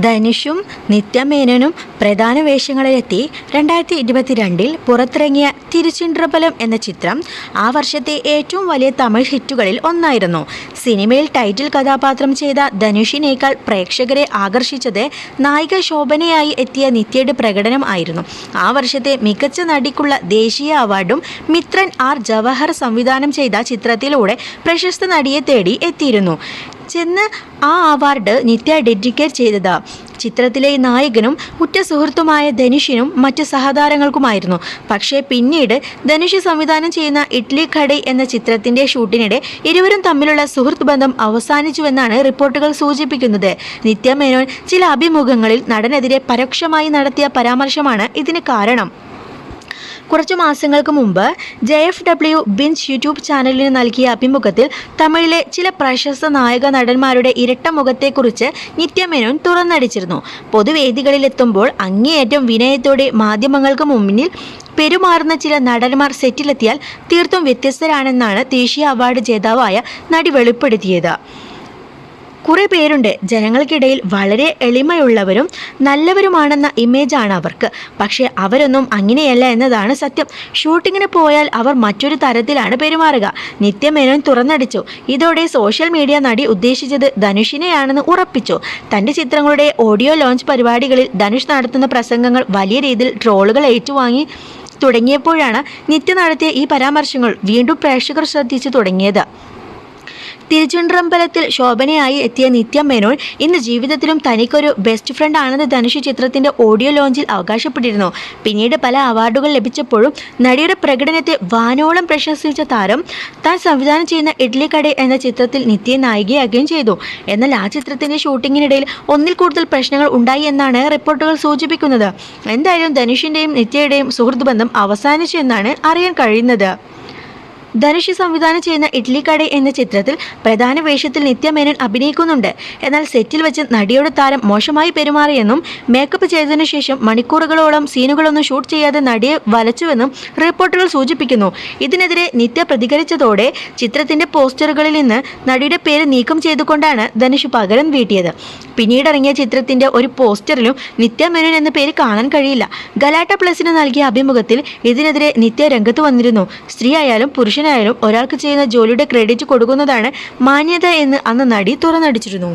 ധനുഷും നിത്യമേനനും പ്രധാന വേഷങ്ങളിലെത്തി രണ്ടായിരത്തി ഇരുപത്തിരണ്ടിൽ പുറത്തിറങ്ങിയ തിരുച്ചിൻട്രബലം എന്ന ചിത്രം ആ വർഷത്തെ ഏറ്റവും വലിയ തമിഴ് ഹിറ്റുകളിൽ ഒന്നായിരുന്നു. സിനിമയിൽ ടൈറ്റിൽ കഥാപാത്രം ചെയ്ത ധനുഷിനേക്കാൾ പ്രേക്ഷകരെ ആകർഷിച്ചത് നായിക ശോഭനയായി എത്തിയ നിത്യയുടെ പ്രകടനം ആയിരുന്നു. ആ വർഷത്തെ മികച്ച നടിക്കുള്ള ദേശീയ അവാർഡും മിത്രൻ ആർ ജവഹർ സംവിധാനം ചെയ്ത ചിത്രത്തിലൂടെ പ്രശസ്ത നടിയെ തേടി എത്തിയിരുന്നു. ചെന്ന് ആ അവാർഡ് നിത്യ ഡെഡിക്കേറ്റ് ചെയ്തത്. ചിത്രത്തിലെ നായകനും ഉറ്റ സുഹൃത്തുമായ ധനുഷിനും മറ്റ് സഹതാരങ്ങൾക്കുമായിരുന്നു. പക്ഷേ പിന്നീട് ധനുഷ് സംവിധാനം ചെയ്യുന്ന ഇഡ്ലി ഖഡൈ എന്ന ചിത്രത്തിന്റെ ഷൂട്ടിനിടെ ഇരുവരും തമ്മിലുള്ള സുഹൃത്ത് ബന്ധം അവസാനിച്ചുവെന്നാണ് റിപ്പോർട്ടുകൾ സൂചിപ്പിക്കുന്നത്. നിത്യ മേനോൻ ചില അഭിമുഖങ്ങളിൽ നടനെതിരെ പരോക്ഷമായി നടത്തിയ പരാമർശമാണ് ഇതിന് കാരണം. കുറച്ചു മാസങ്ങൾക്ക് മുമ്പ് ജെ എഫ് ഡബ്ല്യു ബിൻസ് യൂട്യൂബ് ചാനലിന് നൽകിയ അഭിമുഖത്തിൽ തമിഴിലെ ചില പ്രശസ്ത നായക നടന്മാരുടെ ഇരട്ട മുഖത്തെക്കുറിച്ച് നിത്യമേനോൻ തുറന്നടിച്ചിരുന്നു. പൊതുവേദികളിലെത്തുമ്പോൾ അങ്ങേയറ്റം വിനയത്തോടെ മാധ്യമങ്ങൾക്ക് മുന്നിൽ പെരുമാറുന്ന ചില നടന്മാർ സെറ്റിലെത്തിയാൽ തീർത്തും വ്യത്യസ്തരാണെന്നാണ് ദേശീയ അവാർഡ് ജേതാവായ നടി വെളിപ്പെടുത്തിയത്. കുറേ പേരുണ്ട്. ജനങ്ങൾക്കിടയിൽ വളരെ എളിമയുള്ളവരും നല്ലവരുമാണെന്ന ഇമേജാണ് അവർക്ക്. പക്ഷേ അവരൊന്നും അങ്ങനെയല്ല എന്നതാണ് സത്യം. ഷൂട്ടിങ്ങിന് പോയാൽ അവർ മറ്റൊരു തരത്തിലാണ് പെരുമാറുക. നിത്യമേനോൻ തുറന്നടിച്ചു. ഇതോടെ സോഷ്യൽ മീഡിയ നടി ഉദ്ദേശിച്ചത് ധനുഷിനെയാണെന്ന് ഉറപ്പിച്ചു. തന്റെ ചിത്രങ്ങളുടെ ഓഡിയോ ലോഞ്ച് പരിപാടികളിൽ ധനുഷ് നടത്തുന്ന പ്രസംഗങ്ങൾ വലിയ രീതിയിൽ ട്രോളുകൾ ഏറ്റുവാങ്ങി തുടങ്ങിയപ്പോഴാണ് നിത്യ നടത്തിയ ഈ പരാമർശങ്ങൾ വീണ്ടും പ്രേക്ഷകർ ശ്രദ്ധിച്ചു തുടങ്ങിയത്. തിരുച്ചിൻട്രമ്പലത്തിൽ ശോഭനയായി എത്തിയ നിത്യ മേനോൻ ഇന്ന് ജീവിതത്തിലും തനിക്കൊരു ബെസ്റ്റ് ഫ്രണ്ട് ആണെന്ന് ധനുഷ് ചിത്രത്തിന്റെ ഓഡിയോ ലോഞ്ചിൽ അവകാശപ്പെട്ടിരുന്നു. പിന്നീട് പല അവാർഡുകൾ ലഭിച്ചപ്പോഴും നടിയുടെ പ്രകടനത്തെ വാനോളം പ്രശംസിച്ച താരം താൻ സംവിധാനം ചെയ്യുന്ന ഇഡ്ലി കട എന്ന ചിത്രത്തിൽ നിത്യ നായികയാകുകയും ചെയ്തു. എന്നാൽ ആ ചിത്രത്തിന്റെ ഷൂട്ടിങ്ങിനിടയിൽ ഒന്നിൽ കൂടുതൽ പ്രശ്നങ്ങൾ ഉണ്ടായി എന്നാണ് റിപ്പോർട്ടുകൾ സൂചിപ്പിക്കുന്നത്. എന്തായാലും ധനുഷിന്റെയും നിത്യയുടെയും സുഹൃത്ത് ബന്ധം അവസാനിച്ചു എന്നാണ് അറിയാൻ കഴിയുന്നത്. ധനുഷ് സംവിധാനം ചെയ്യുന്ന ഇഡ്ലി കട എന്ന ചിത്രത്തിൽ പ്രധാന വേഷത്തിൽ നിത്യമേനൻ അഭിനയിക്കുന്നുണ്ട്. എന്നാൽ സെറ്റിൽ വെച്ച് നടിയുടെ താരം മോശമായി പെരുമാറിയെന്നും മേക്കപ്പ് ചെയ്തതിനു ശേഷം മണിക്കൂറുകളോളം സീനുകളൊന്നും ഷൂട്ട് ചെയ്യാതെ നടിയെ വലച്ചുവെന്നും റിപ്പോർട്ടുകൾ സൂചിപ്പിക്കുന്നു. ഇതിനെതിരെ നിത്യ പ്രതികരിച്ചതോടെ ചിത്രത്തിന്റെ പോസ്റ്ററുകളിൽ നിന്ന് നടിയുടെ പേര് നീക്കം ചെയ്തുകൊണ്ടാണ് ധനുഷ് പകരം വീട്ടിയത്. പിന്നീട് ഇറങ്ങിയ ചിത്രത്തിന്റെ ഒരു പോസ്റ്ററിലും നിത്യ മേനോൻ എന്ന പേര് കാണാൻ കഴിയില്ല. ഗലാട്ട പ്ലസിന് നൽകിയ അഭിമുഖത്തിൽ ഇതിനെതിരെ നിത്യ രംഗത്ത് വന്നിരുന്നു. സ്ത്രീ ആയാലും പുരുഷനായാലും ഒരാൾക്ക് ചെയ്യുന്ന ജോലിയുടെ ക്രെഡിറ്റ് കൊടുക്കുന്നതാണ് മാന്യത എന്ന് അന്ന് നടി തുറന്നടിച്ചിരുന്നു.